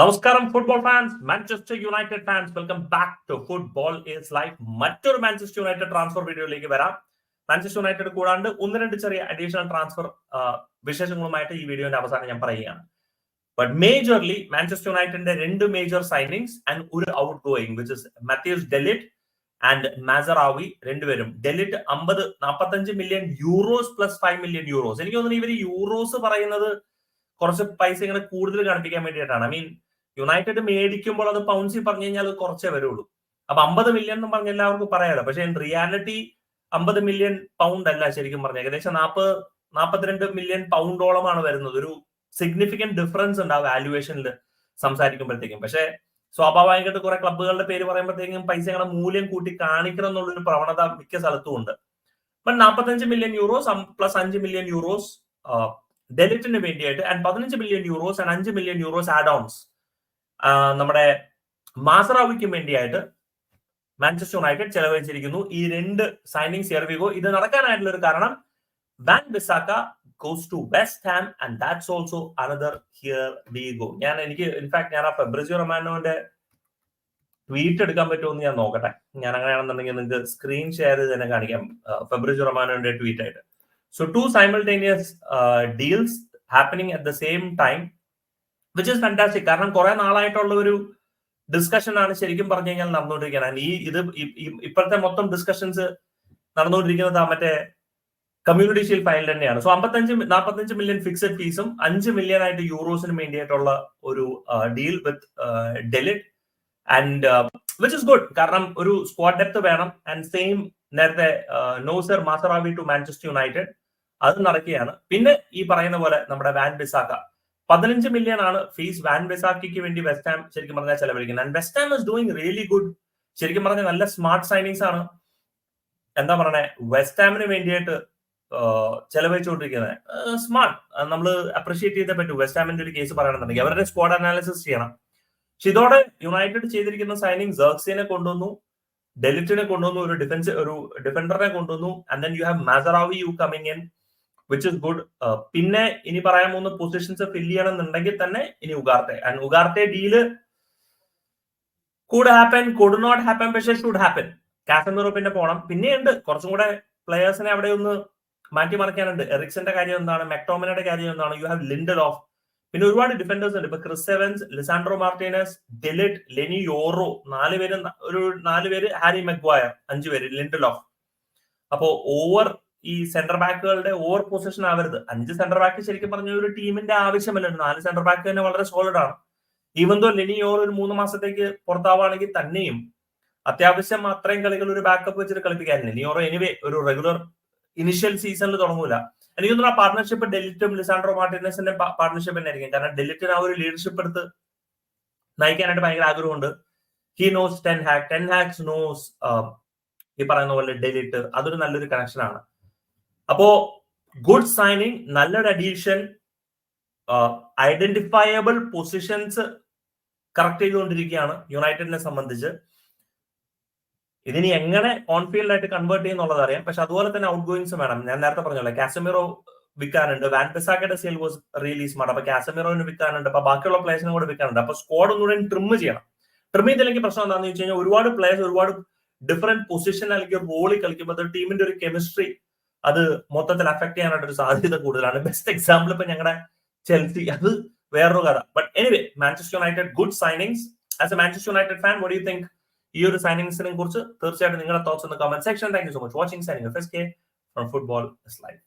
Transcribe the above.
നമസ്കാരം football fans Manchester United fans welcome back to football is life മറ്റൊരു Manchester United transfer വീഡിയോയിലേക്ക് വരാം. Manchester United കൂടാണ്ട് ഒന്ന് രണ്ട് ചെറിയ അഡീഷണൽ ട്രാൻസ്ഫർ വിശേഷങ്ങളുമായിട്ട് ഈ വീഡിയോന്റെ അവസാനം ഞാൻ പറയുകയാണ്. ബട്ട് മേജർലി മാഞ്ചസ്റ്റർ യുണൈറ്റഡിന്റെ രണ്ട് മേജർ സൈനിങ്സ് ആൻഡ് ഒരു out going which is Matthijs de Ligt and Mazraoui രണ്ടുപേരും. ഡെലിറ്റ് അമ്പത് നാൽപ്പത്തഞ്ച് million euros plus five million euros എനിക്ക് തോന്നുന്നു ഇവർ യൂറോസ് പറയുന്നത് കുറച്ച് പൈസ ഇങ്ങനെ കൂടുതൽ കാണിപ്പിക്കാൻ വേണ്ടിയിട്ടാണ്. ഐ മീൻ യുണൈറ്റഡ് മേടിക്കുമ്പോൾ അത് പൗൺസി പറഞ്ഞു കഴിഞ്ഞാൽ അത് കുറച്ചേ വരുള്ളൂ. അപ്പൊ അമ്പത് മില്യൺ എന്ന് പറഞ്ഞ എല്ലാവർക്കും പറയാലോ. പക്ഷെ റിയാലിറ്റി അമ്പത് മില്യൺ പൗണ്ട് അല്ല ശരിക്കും പറഞ്ഞ ഏകദേശം നാൽപ്പത് നാൽപ്പത്തിരണ്ട് മില്യൺ പൗണ്ടോളമാണ് വരുന്നത്. ഒരു സിഗ്നിഫിക്കന്റ് ഡിഫറൻസ് ഉണ്ട് ആ വാല്യുവേഷനിൽ സംസാരിക്കുമ്പോഴത്തേക്കും. പക്ഷെ സ്വാഭാവികമായിട്ട് കുറെ ക്ലബ്ബുകളുടെ പേര് പറയുമ്പോഴത്തേക്കും പൈസകളുടെ മൂല്യം കൂട്ടി കാണിക്കണം എന്നുള്ളൊരു പ്രവണത മിക്ക സ്ഥലത്തും ഉണ്ട്. ബട്ട് നാൽപ്പത്തഞ്ച് മില്യൺ യൂറോസ് പ്ലസ് അഞ്ച് മില്യൺ യൂറോസ് ഡെലിറ്റിന് വേണ്ടിയിട്ട് ആൻഡ് പതിനഞ്ച് മില്യൺ യൂറോസ് ആൻഡ് അഞ്ച് മില്യൺ യൂറോസ് ആഡ് ഓൺസ് നമ്മുടെ മാസറാവിക്ക് വേണ്ടിയായിട്ട് മാഞ്ചസ്റ്റർ യുണൈറ്റഡ് ചെലവഴിച്ചിരിക്കുന്നു. ഈ രണ്ട് സൈനിങ് സെർവിഗോ ഇത് നടക്കാനായിട്ടുള്ള ഒരു കാരണം Wan Bissaka goes to West Ham and that's also another here we ഞാൻ എനിക്ക് ഇൻഫാക്ട് ഞാൻ ആ ഫെബ്രിസിയോ റൊമാനോന്റെ ട്വീറ്റ് എടുക്കാൻ പറ്റുമെന്ന് ഞാൻ നോക്കട്ടെ. ഞാൻ അങ്ങനെയാണെന്നുണ്ടെങ്കിൽ നിങ്ങൾക്ക് സ്ക്രീൻ ഷെയർ ചെയ്ത് തന്നെ കാണിക്കാം ഫെബ്രിസിയോ റൊമാനോന്റെ ട്വീറ്റ് ആയിട്ട്. So two simultaneous deals happening at the same time which is fantastic കാരണം കുറെ നാളായിട്ടുള്ള ഒരു ഡിസ്കഷൻ ആണ് ശരിക്കും പറഞ്ഞു കഴിഞ്ഞാൽ നടന്നുകൊണ്ടിരിക്കുന്നത്. ഈ ഇത് ഇപ്പോഴത്തെ മൊത്തം ഡിസ്കഷൻസ് നടന്നുകൊണ്ടിരിക്കുന്നത് ആ മറ്റേ കമ്മ്യൂണിറ്റി ഷീൽ ഫയൽ തന്നെയാണ്. സോ അമ്പത്തഞ്ച് നാൽപ്പത്തഞ്ച് മില്യൺ ഫിക്സഡ് ഫീസും അഞ്ച് മില്യൺ ആയിട്ട് യൂറോസിന് വേണ്ടിയിട്ടുള്ള ഒരു deal with de Ligt and which is good കാരണം ഒരു സ്ക്വാഡ് ഡെപ്ത് വേണം. ആൻഡ് സെയിം നേരത്തെ Noussair Mazraoui to Manchester United അത് നടക്കുകയാണ്. പിന്നെ ഈ പറയുന്ന പോലെ നമ്മുടെ വാൻ ബിസാക്ക പതിനഞ്ച് മില്യൺ ആണ് ഫീസ് വാൻ ബെസാക്കിക്ക് വേണ്ടി വെസ്റ്റ് ഹാം ശരിക്കും പറഞ്ഞാൽ ചെലവഴിക്കുന്നത്. West Ham is doing really good ശരിക്കും പറഞ്ഞാൽ നല്ല സ്മാർട്ട് സൈനിങ്സ് ആണ്. എന്താ പറയണേ? വെസ്റ്റ് ഹാമിന് വേണ്ടിയിട്ട് ചെലവഴിച്ചുകൊണ്ടിരിക്കുന്നത്. സ്മാർട്ട് നമ്മൾ അപ്രീഷിയേറ്റ് ചെയ്തേ പറ്റൂ. വെസ്റ്റ് ഹാമിന്റെ ഒരു കേസ് പറയണമെന്നുണ്ടെങ്കിൽ അവരുടെ സ്ക്വാഡ് അനാലിസിസ് ചെയ്യണം. പക്ഷെ ഇതോടെ യുണൈറ്റഡ് ചെയ്തിരിക്കുന്ന സൈനിങ് ജേർക്സിനെ കൊണ്ടുവന്നു ഡെലിറ്റിനെ കൊണ്ടുവന്നു ഒരു ഡിഫൻസ് ഒരു ഡിഫൻഡറിനെ കൊണ്ടുവന്നു and then you have Mazraoui you coming in which is good പിന്നെ ഇനി പറയാൻ പോകുന്ന പൊസിഷൻസ് ഫില്ല് ചെയ്യണമെന്നുണ്ടെങ്കിൽ തന്നെ ഇനി ഉഗാർത്തെ. ആൻഡ് ഉഗാർത്തെ ഡീൽ കൂടെ ഹാപ്പൻ കുഡ് നോട്ട് ഹാപ്പൻ പക്ഷെ ഷുഡ് ഹാപ്പൻ കാസമിറോ പിന്നെ പോണം. പിന്നെയുണ്ട് കുറച്ചും കൂടെ പ്ലെയേഴ്സിനെ അവിടെ ഒന്ന് മാറ്റി മറിക്കാനുണ്ട്. എറിക്സന്റെ കാര്യം എന്താണ്? മെക്ടോമിനയുടെ കാര്യം എന്താണ്? യു ഹാവ് ലിൻഡൽ ഓഫ് പിന്നെ ഒരുപാട് ഡിഫൻഡേഴ്സ് ഉണ്ട്. ഇപ്പൊ Chris Evans Lisandro Martinez de Ligt Leny Yoro നാല് പേര് ഒരു നാല് പേര് ഹാരി മെഗ്വായർ അഞ്ചു പേര് ലിൻഡൽ ഓഫ് അപ്പോ ഓവർ ഈ സെന്റർ ബാക്കുകളുടെ ഓവർ പൊസിഷൻ ആവരുത്. അഞ്ച് സെന്റർ ബാക്ക് ശരിക്കും പറഞ്ഞ ഒരു ടീമിന്റെ ആവശ്യമല്ല. നാല് സെന്റർ ബാക്ക് തന്നെ വളരെ സോളിഡ് ആണ്. ഈവൻ തോ ലിനി ഒരു മൂന്ന് മാസത്തേക്ക് പുറത്താവുകയാണെങ്കിൽ തന്നെയും അത്യാവശ്യം അത്രയും കളികൾ ഒരു ബാക്കപ്പ് വെച്ചിട്ട് കളിപ്പിക്കാനില്ല ലിനിയോറോ എനിവേ ഒരു റെഗുലർ ഇനിഷ്യൽ സീസണിൽ തുടങ്ങൂല. എനിക്ക് തോന്നുന്നു ആ പാർട്ണർഷിപ്പ് ഡെലിറ്റും ലിസാൻഡ്രോ മാർട്ടിനസിന്റെ പാർട്ണർഷിപ്പ് തന്നെ ആയിരിക്കും. കാരണം ഡെലിറ്റിന് ആ ഒരു ലീഡർഷിപ്പ് എടുത്ത് നയിക്കാനായിട്ട് ഭയങ്കര ആഗ്രഹമുണ്ട്. He knows Ten Hag Ten Hag's knows ഈ പറയുന്ന പോലെ ഡെലിറ്റ് അതൊരു നല്ലൊരു കണക്ഷൻ ആണ്. അപ്പോ ഗുഡ് സൈനിങ് നല്ലൊരു അഡീഷൻ ഐഡന്റിഫയബിൾ പൊസിഷൻസ് കറക്റ്റ് ചെയ്തുകൊണ്ടിരിക്കുകയാണ് യുണൈറ്റഡിനെ സംബന്ധിച്ച്. ഇതിനി എങ്ങനെ ഓൺ ഫീൽഡ് ആയിട്ട് കൺവേർട്ട് ചെയ്യുന്നുള്ളത് അറിയാം. പക്ഷെ അതുപോലെ തന്നെ ഔട്ട് ഗോയിങ്സ് വേണം. ഞാൻ നേരത്തെ പറഞ്ഞല്ലോ കാസമിറോ വിൽക്കാനുണ്ട് വാൻ പെസാക്കയുടെ സെയിൽ വാസ് റിലീസ് മാഡം. അപ്പൊ കാസമിറോന് വിൽക്കാനുണ്ട് അപ്പൊ ബാക്കിയുള്ള പ്ലേയേഴ്സിനും കൂടെ വിൽക്കാനുണ്ട്. അപ്പൊ സ്ക്വാഡ് ഒന്നുകൂടെ ട്രിം ചെയ്യണം. ട്രിം ചെയ്തില്ലെങ്കിൽ പ്രശ്നം എന്താണെന്ന് വെച്ച് കഴിഞ്ഞാൽ ഒരുപാട് പ്ലേയേഴ്സ് ഒരുപാട് ഡിഫറെന്റ് പൊസിഷൻ അല്ലെങ്കിൽ റോളിൽ കളിക്കുമ്പോൾ ടീമിന്റെ ഒരു കെമിസ്ട്രി അത് മൊത്തത്തിൽ അഫക്ട് ചെയ്യാനായിട്ട് ഒരു സാധ്യത കൂടുതലാണ്. ബെസ്റ്റ് എക്സാമ്പിൾ ഇപ്പൊ ഞങ്ങളുടെ ചെൽസി അത് വേറൊരു കഥ. But anyway Manchester United good signings as a Manchester United fan what you think ഈ ഒരു സൈനിങ്സിനെ കുറിച്ച് തീർച്ചയായിട്ടും നിങ്ങളുടെ തോട്ട്സ് ഒന്ന് comment section thank you so much watching signing from football life